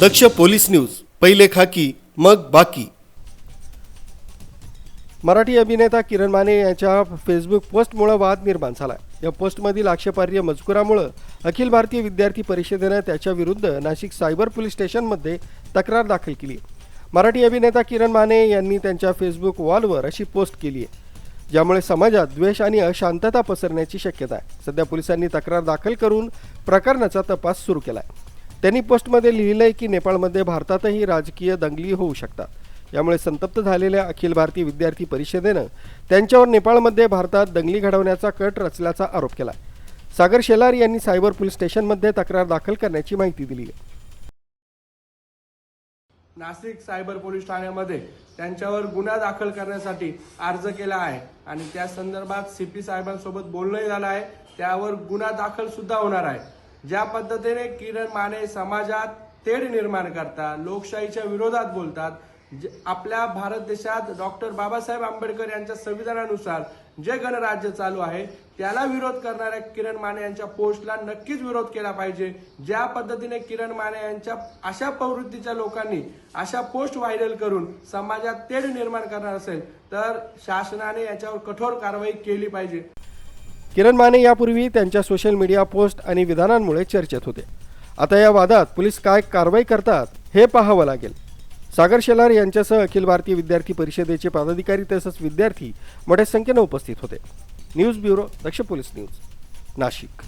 दक्ष police news पहिले खाकी मग बाकी. मराठी अभिनेता किरण माने यांच्या फेसबुक पोस्टमुळं वाद निर्माण झाला या पोस्टमधील आक्षेपार्ह मजकुरामुळं अखिल भारतीय विद्यार्थी परिषदेनं त्याच्या विरुद्ध नाशिक सायबर पोलीस स्टेशनमध्ये तक्रार दाखल केली मराठी अभिनेता किरण माने यांनी त्यांच्या फेसबुक वॉलवर अशी पोस्ट केली आहे ज्यामुळे समाजात द्वेष आणि अशांतता पसरण्याची शक्यता आहे. सध्या पोलिसांनी तक्रार दाखल करून प्रकरणाचा तपास सुरू केला आहे त्यांनी पोस्टमध्ये लिहिलंय की नेपाळमध्ये भारतातही राजकीय दंगली होऊ शकतात. यामुळे संतप्त झालेल्या अखिल भारतीय विद्यार्थी परिषदेनं त्यांच्यावर नेपाळमध्ये भारतात दंगली घडवण्याचा कट रचल्याचा आरोप केला सागर शेलार यांनी सायबर पोलीस स्टेशनमध्ये तक्रार दाखल करण्याची माहिती दिली आहे. नाशिक सायबर पोलीस ठाण्यामध्ये त्यांच्यावर गुन्हा दाखल करण्यासाठी अर्ज केला आहे आणि त्या संदर्भात सी पी साहेबांसोबत बोलणंही झालं आहे. त्यावर गुन्हा दाखल सुद्धा होणार आहे. ज्या पद्धतीने किरण माने समाजात तेढ निर्माण करतात लोकशाहीच्या विरोधात बोलतात आपल्या भारत देशात डॉक्टर बाबासाहेब आंबेडकर यांच्या संविधानानुसार जे गणराज्य चालू आहे त्याला विरोध करणाऱ्या किरण माने यांच्या पोस्टला नक्कीच विरोध केला पाहिजे. ज्या पद्धतीने किरण माने यांच्या अशा प्रवृत्तीच्या लोकांनी अशा पोस्ट व्हायरल करून समाजात तेढ निर्माण करणार असेल तर शासनाने याच्यावर कठोर कारवाई केली पाहिजे. किरण माने यापूर्वी त्यांच्या सोशल मीडिया पोस्ट आणि विधानांमुळे चर्चेत होते. आता या वादात पोलीस काय कारवाई करतात हे पाहावं लागेल. सागर शेलार यांच्यासह अखिल भारतीय विद्यार्थी परिषदेचे पदाधिकारी तसंच विद्यार्थी मोठ्या संख्येनं उपस्थित होते. News bureau Daksh police news Nashik.